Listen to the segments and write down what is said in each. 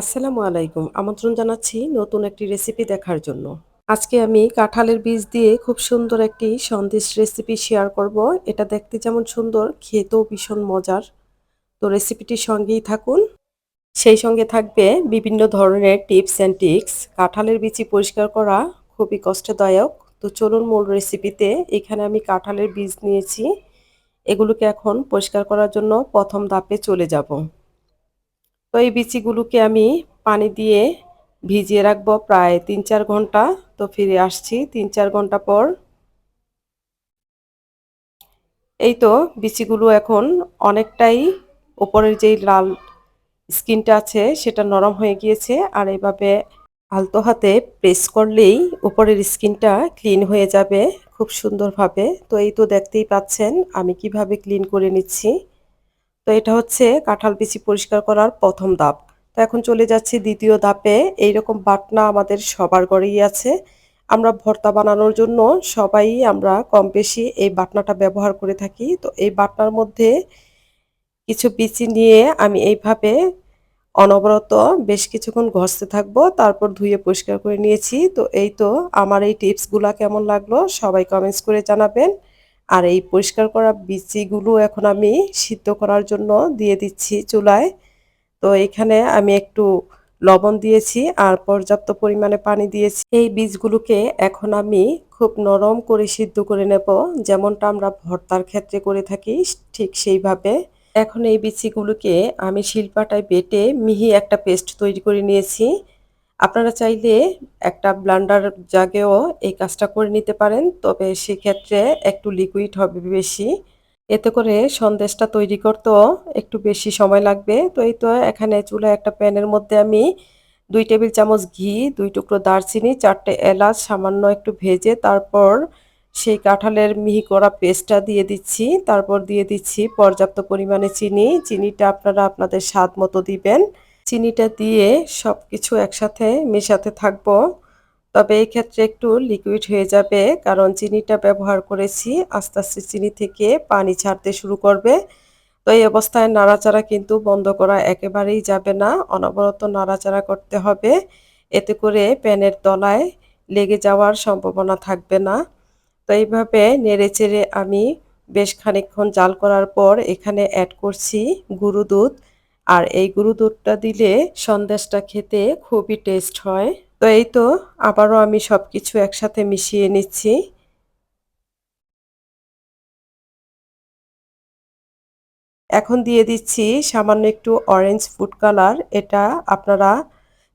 আসসালামু আলাইকুম। আমন্ত্রণ জানাচ্ছি নতুন একটি রেসিপি দেখার জন্য। আজকে আমি কাঁঠালের বীজ দিয়ে খুব সুন্দর একটি সন্দেশ রেসিপি শেয়ার করব। এটা দেখতে যেমন সুন্দর, খেতেও ভীষণ মজার। তো রেসিপিটির সঙ্গেই থাকুন। সেই সঙ্গে থাকবে বিভিন্ন ধরনের টিপস অ্যান্ড টিক্স কাঁঠালের বিচি পরিষ্কার করা খুবই কষ্টদায়ক। তো চলুন মূল রেসিপিতে এখানে আমি কাঁঠালের বীজ নিয়েছি। এগুলোকে এখন পরিষ্কার করার জন্য প্রথম ধাপে চলে যাব। তো এই বিচিগুলোকে আমি পানি দিয়ে ভিজিয়ে রাখব প্রায় তিন চার ঘণ্টা। তো ফিরে আসছি তিন চার ঘণ্টা পর। এই তো বিচিগুলো এখন অনেকটাই ওপরের যেই লাল স্কিনটা আছে সেটা নরম হয়ে গিয়েছে আর এইভাবে আলতো হাতে প্রেস করলেই উপরের স্কিনটা ক্লিন হয়ে যাবে খুব সুন্দরভাবে। তো এই তো দেখতেই পাচ্ছেন আমি কীভাবে ক্লিন করে নিচ্ছি। তো এটা হচ্ছে কাঁঠাল বিচি পরিষ্কার করার প্রথম ধাপ। তো এখন চলে যাচ্ছি দ্বিতীয় ধাপে। এইরকম বাটনা আমাদের সবার ঘরেই আছে। আমরা ভর্তা বানানোর জন্য সবাই আমরা কম বেশি এই বাটনাটা ব্যবহার করে থাকি। তো এই বাটনার মধ্যে কিছু বিচি নিয়ে আমি এইভাবে অনবরত বেশ কিছুক্ষণ ঘষতে থাকব। তারপর ধুয়ে পরিষ্কার করে নিয়েছি। তো এই তো আমার এই টিপসগুলা কেমন লাগল সবাই কমেন্টস করে জানাবেন। আর এই পরিষ্কার করা বিচিগুলো এখন আমি সিদ্ধ করার জন্য দিয়ে দিচ্ছি চুলায়। তো এখানে আমি একটু লবণ দিয়েছি আর পর্যাপ্ত পরিমাণে পানি দিয়েছি। এই বীজগুলোকে এখন আমি খুব নরম করে সিদ্ধ করে নেব। যেমনটা আমরা ভর্তার ক্ষেত্রে করে থাকি ঠিক সেইভাবে। এখন এই বিচিগুলোকে আমি শিল্পাটায় বেটে মিহি একটা পেস্ট তৈরি করে নিয়েছি। আপনারা চাইলে একটা ব্লান্ডার জাগেও এই কাজটা করে নিতে পারেন, তবে সেক্ষেত্রে একটু লিকুইড হবে বেশি। এতে করে সন্দেশটা তৈরি করতেও একটু বেশি সময় লাগবে। তো এই তো এখানে চুলা একটা প্যানের মধ্যে আমি দুই টেবিল চামচ ঘি, দুই টুকরো দারচিনি, চারটে এলাচ, সামান্য একটু ভেজে তারপর সেই কাঁঠালের মিহি করা পেস্টটা দিয়ে দিচ্ছি। তারপর দিয়ে দিচ্ছি পর্যাপ্ত পরিমাণে চিনি। চিনিটা আপনারা আপনাদের স্বাদ মতো দিবেন। চিনিটা দিয়ে সব কিছু একসাথে মেশাতে থাকব। তবে এই ক্ষেত্রে একটু লিকুইড হয়ে যাবে, কারণ চিনিটা ব্যবহার করেছি। আস্তে আস্তে চিনি থেকে পানি ছাড়তে শুরু করবে। তো এই অবস্থায় নাড়াচাড়া কিন্তু বন্ধ করা একেবারেই যাবে না। অনবরত নাড়াচাড়া করতে হবে। এতে করে প্যানের তলায় লেগে যাওয়ার সম্ভাবনা থাকবে না। তো এইভাবে নেড়ে চেড়ে আমি বেশ খানিকক্ষণ জাল করার পর এখানে অ্যাড করছি গুঁড়ো দুধ। আর এই গুঁড়ো দুধটা দিলে সন্দেশটা খেতে খুবই টেস্ট হয়। তো এই তো, আবারও আমি সব কিছু একসাথে মিশিয়ে নিচ্ছি। এখন দিয়ে দিচ্ছি সামান্য একটু অরেঞ্জ ফুড কালার এটা আপনারা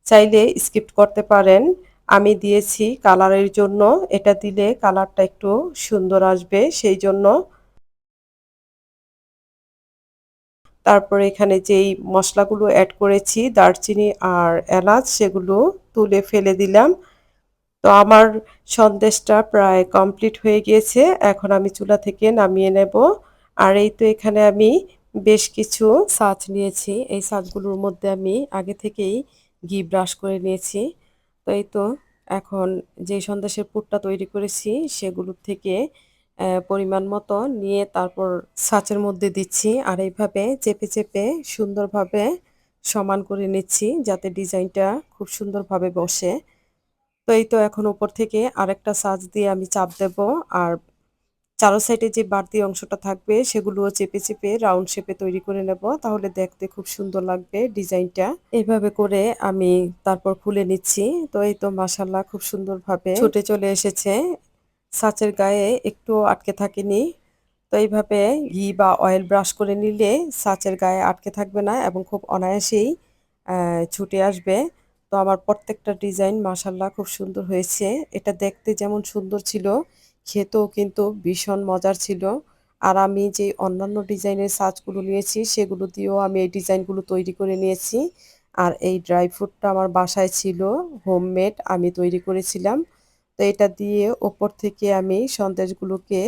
চাইলে স্কিপ করতে পারেন। আমি দিয়েছি কালারের জন্য, এটা দিলে কালারটা একটু সুন্দর আসবে, সেই জন্য তারপর এখানে যেই মশলাগুলো অ্যাড করেছি, দারচিনি আর এলাচ, সেগুলো তুলে ফেলে দিলাম। তো আমার সন্দেশটা প্রায় কমপ্লিট হয়ে গিয়েছে। এখন আমি চুলা থেকে নামিয়ে নেব। আর এই তো এখানে আমি বেশ কিছু সাজ নিয়েছি। এই সাজগুলোর মধ্যে আমি আগে থেকেই ঘি ব্রাশ করে নিয়েছি। তো এই তো এখন যে সন্দেশের পুরটা তৈরি করেছি সেগুলোর থেকে পরিমাণ মতো নিয়ে তারপর সাচের মধ্যে দিচ্ছি আর এইভাবে চেপে চেপে সুন্দরভাবে সমান করে নিচ্ছি যাতে ডিজাইনটা খুব সুন্দরভাবে বসে। তো এই তো এখন উপর থেকে আরেকটা সাজ দিয়ে আমি চাপ দেব আর চারো সাইডে যে বাড়তি অংশটা থাকবে সেগুলোও চেপে চেপে রাউন্ড শেপে তৈরি করে নেব তাহলে দেখতে খুব সুন্দর লাগবে ডিজাইনটা। এইভাবে করে আমি তারপর খুলে নিচ্ছি। তো এই তো মাসাল্লাহ খুব সুন্দরভাবে ছুটে চলে এসেছে সাচের গায়ে একটু আটকে থাকেনি। তো এইভাবে ঘি বা অয়েল ব্রাশ করে নিলে সাচের গায়ে আটকে থাকবে না এবং খুব অনায়াসেই ছুটে আসবে। তো আমার প্রত্যেকটা ডিজাইন মাসাল্লাহ খুব সুন্দর হয়েছে। এটা দেখতে যেমন সুন্দর ছিল, খেতেও কিন্তু ভীষণ মজার ছিল। আর আমি যে অন্যান্য ডিজাইনের সাজগুলো নিয়েছি, সেগুলো দিয়েও আমি এই ডিজাইনগুলো তৈরি করে নিয়েছি। আর এই ড্রাই ফ্রুটটা আমার বাসায় ছিল হোমমেড আমি তৈরি করেছিলাম। তো এটা দিয়ে ওপর থেকে আমি সন্দেশগুলোকে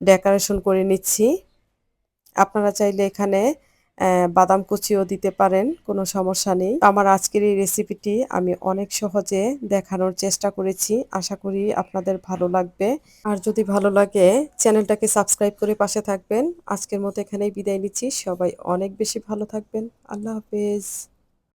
ডেকোরেশন করে নিচ্ছি। আপনারা চাইলে এখানে বাদাম কুচিও দিতে পারেন, কোনো সমস্যা নেই। আমার আজকের এই রেসিপিটি আমি অনেক সহজে দেখানোর চেষ্টা করেছি। আশা করি আপনাদের ভালো লাগবে। আর যদি ভালো লাগে, চ্যানেলটাকে সাবস্ক্রাইব করে পাশে থাকবেন। আজকের মতো এখানেই বিদায় নিচ্ছি। সবাই অনেক বেশি ভালো থাকবেন। আল্লাহ হাফেজ।